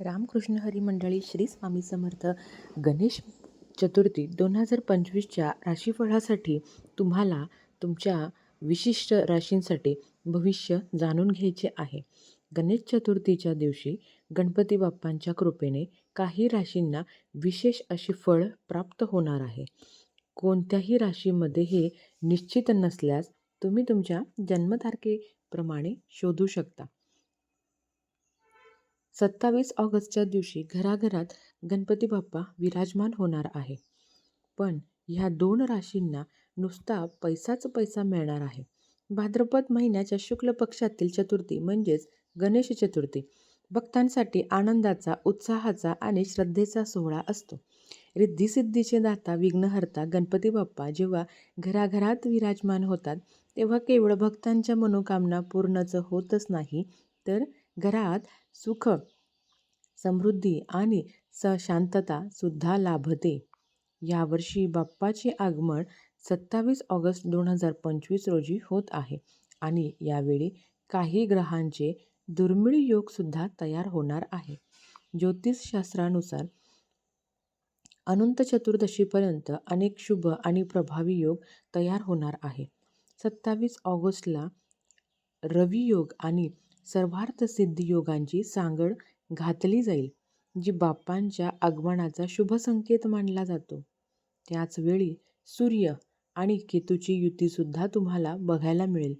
रामकृष्ण हरी मंडळी श्री स्वामी समर्थ. गणेश चतुर्थी दोन हजार पंचवीसच्या राशीफळासाठी तुम्हाला तुमच्या विशिष्ट राशींसाठी भविष्य जाणून घ्यायचे आहे. गणेश चतुर्थीच्या दिवशी गणपती बाप्पांच्या कृपेने काही राशींना विशेष अशी फळ प्राप्त होणार आहे. कोणत्याही राशीमध्ये हे निश्चित नसल्यास तुम्ही तुमच्या जन्मतारखेप्रमाणे शोधू शकता. सत्तावीस ऑगस्टच्या दिवशी घराघरात गणपती बाप्पा विराजमान होणार आहे. पण ह्या दोन राशींना नुसता पैसाच पैसा मिळणार आहे. भाद्रपद महिन्याच्या शुक्ल पक्षातील चतुर्थी म्हणजेच गणेश चतुर्थी. भक्तांसाठी आनंदाचा उत्साहाचा आणि श्रद्धेचा सोहळा असतो. रिद्धिसिद्धीचे दाता विघ्नहर्ता गणपती बाप्पा जेव्हा घराघरात विराजमान होतात तेव्हा केवळ भक्तांच्या मनोकामना पूर्णच होतच नाही तर घरात सुख समृद्धी आणि स लाभते. यावर्षी बाप्पाचे आगमन सत्तावीस ऑगस्ट दोन हजार पंचवीस रोजी होत आहे आणि यावेळी काही ग्रहांचे दुर्मिळ योगसुद्धा तयार होणार आहे. ज्योतिषशास्त्रानुसार अनंत चतुर्दशीपर्यंत अनेक शुभ आणि प्रभावी योग तयार होणार आहे. सत्तावीस ऑगस्टला रवी योग आणि सर्वार्थ सिद्धी योगांची सांगड घातली जाईल जी बाप्पांच्या आगमनाचा शुभ संकेत मानला जातो. त्याचवेळी सूर्य आणि केतूची युतीसुद्धा तुम्हाला बघायला मिळेल.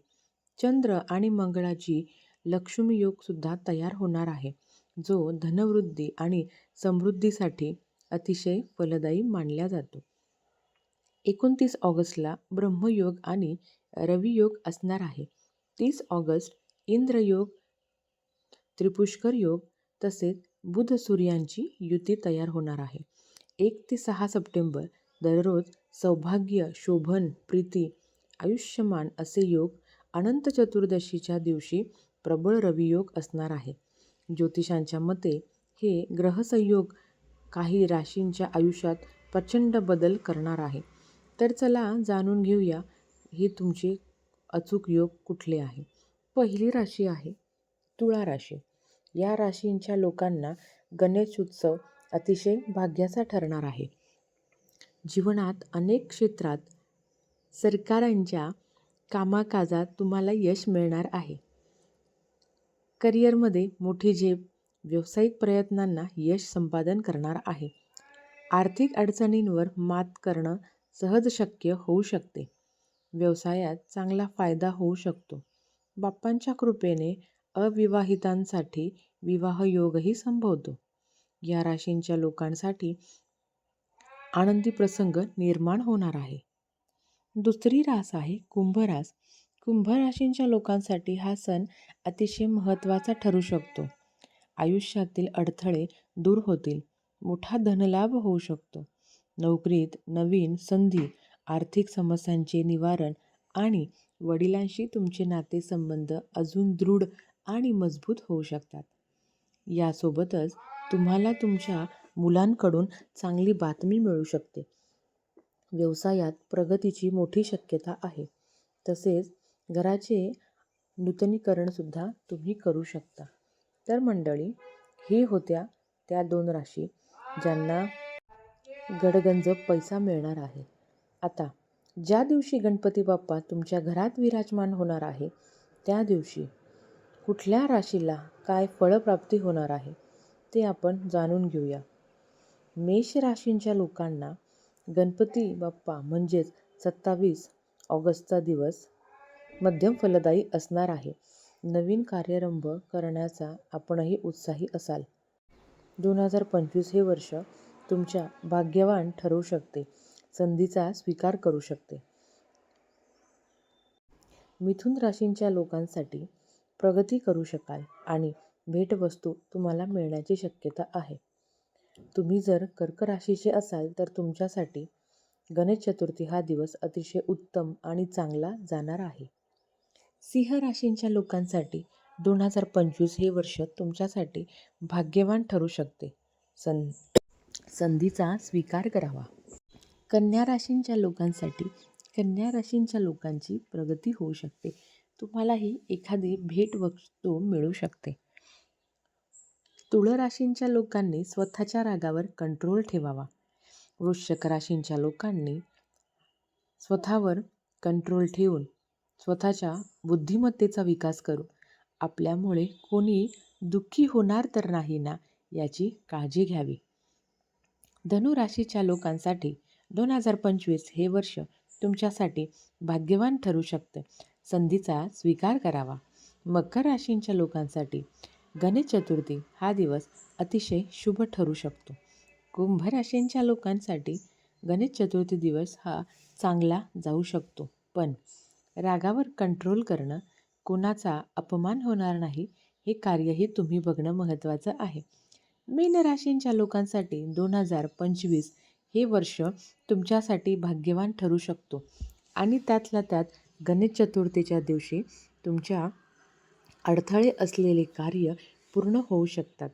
चंद्र आणि मंगळाची लक्ष्मी योगसुद्धा तयार होणार आहे जो धनवृद्धी आणि समृद्धीसाठी अतिशय फलदायी मानला जातो. एकोणतीस ऑगस्टला ब्रह्मयोग आणि रवियोग असणार आहे. तीस ऑगस्ट इंद्रयोग त्रिपुष्कर योग तसेच बुध सूर्यांची युती तयार होणार आहे. एक ते सहा सप्टेंबर दररोज सौभाग्य शोभन प्रीती आयुष्यमान असे योग अनंत चतुर्दशीच्या दिवशी प्रबळ रवियोग असणार आहे. ज्योतिषांच्या मते हे ग्रहसंयोग काही राशींच्या आयुष्यात प्रचंड बदल करणार आहे. तर चला जाणून घेऊया हे तुमचे अचूक योग कुठले आहे. पहिली राशी आहे तुळा राशी. या राशींच्या लोकांना गणेश उत्सव अतिशय भाग्याचा ठरणार आहे. जीवनात अनेक क्षेत्रात सरकारांच्या कामाकाजात तुम्हाला यश मिळणार आहे. करिअरमध्ये मोठी झेप व्यावसायिक प्रयत्नांना यश संपादन करणार आहे. आर्थिक अडचणींवर मात करणं सहज शक्य होऊ शकते. व्यवसायात चांगला फायदा होऊ शकतो. बाप्पांच्या कृपेने अविवाहितांसाठी विवाहयोगही संभवतो. या राशींच्या लोकांसाठी आनंदी प्रसंग निर्माण होणार आहे. दुसरी रास आहे कुंभरास कुंभ राशींच्या लोकांसाठी हा सण अतिशय महत्त्वाचा ठरू शकतो. आयुष्यातील अडथळे दूर होतील. मोठा धनलाभ होऊ शकतो. नोकरीत नवीन संधी आर्थिक समस्यांचे निवारण आणि वडिलांशी तुमचे नातेसंबंध अजून दृढ आणि मजबूत होऊ शकतात. यासोबतच तुम्हाला तुमच्या मुलांकडून चांगली बातमी मिळू शकते. व्यवसायात प्रगतीची मोठी शक्यता आहे. तसेच घराचे नूतनीकरणसुद्धा तुम्ही करू शकता. तर मंडळी ही होत्या त्या दोन राशी ज्यांना गडगंज पैसा मिळणार आहे. आता ज्या दिवशी गणपती बाप्पा तुमच्या घरात विराजमान होणार आहे त्या दिवशी कुठल्या राशीला काय फळप्राप्ती होणार आहे ते आपण जाणून घेऊया. मेष राशींच्या लोकांना गणपती बाप्पा म्हणजेच सत्तावीस ऑगस्टचा दिवस मध्यम फलदायी असणार आहे. नवीन कार्यारंभ करण्याचा आपणही उत्साही असाल. दोन हजार पंचवीस हे वर्ष तुमच्या भाग्यवान ठरू शकते. संधीचा स्वीकार करू शकते. मिथुन राशींच्या लोकांसाठी प्रगती करू शकाल आणि भेटवस्तू तुम्हाला मिळण्याची शक्यता आहे. तुम्ही जर कर्क राशीचे असाल तर तुमच्यासाठी गणेश चतुर्थी हा दिवस अतिशय उत्तम आणि चांगला जाणार आहे. सिंह राशींच्या लोकांसाठी दोन हजार पंचवीस हे वर्ष तुमच्यासाठी भाग्यवान ठरू शकते. सं संधीचा स्वीकार करावा. कन्या राशींच्या लोकांसाठी कन्या राशींच्या लोकांची प्रगती होऊ शकते. तुम्हालाही एखादी भेटवस्तू मिळू शकते. तुळ राशींच्या लोकांनी स्वतःच्या रागावर कंट्रोल ठेवावा. वृश्चिक राशींच्या लोकांनी स्वतःवर कंट्रोल ठेवून स्वतःच्या बुद्धिमत्तेचा विकास करून आपल्यामुळे कोणी दुःखी होणार तर नाही ना याची काळजी घ्यावी. धनुराशीच्या लोकांसाठी दोन हजार पंचवीस हे वर्ष तुमच्यासाठी भाग्यवान ठरू शकतं. संधीचा स्वीकार करावा. मकर राशींच्या लोकांसाठी गणेश चतुर्थी हा दिवस अतिशय शुभ ठरू शकतो. कुंभ राशींच्या लोकांसाठी गणेश चतुर्थी दिवस हा चांगला जाऊ शकतो. पण रागावर कंट्रोल करणं कोणाचा अपमान होणार नाही हे कार्यही तुम्ही बघणं महत्त्वाचं आहे. मीन राशींच्या लोकांसाठी दोन हजार पंचवीस हे वर्ष तुमच्यासाठी भाग्यवान ठरू शकतो. आणि त्यातल्या त्यात गणेश चतुर्थीच्या दिवशी तुमच्या अडथळे असलेले कार्य पूर्ण होऊ शकतात.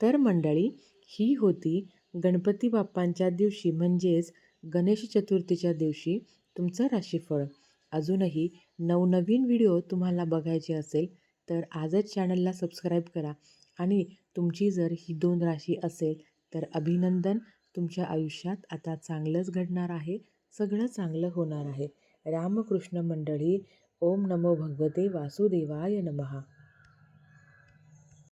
तर मंडळी ही होती गणपती बाप्पांच्या दिवशी म्हणजेच गणेश चतुर्थीच्या दिवशी तुमचं राशीफळ. अजूनही नवनवीन व्हिडिओ तुम्हाला बघायचे असेल तर आजच चॅनलला सबस्क्राईब करा. आणि तुमची जर ही दोन राशी असेल तर अभिनंदन तुमच्या आयुष्यात आता चांगलंच घडणार आहे सगळं चांगलं होणार आहे. रामकृष्ण मंडळी ओम नमो भगवते वासुदेवाय नमहा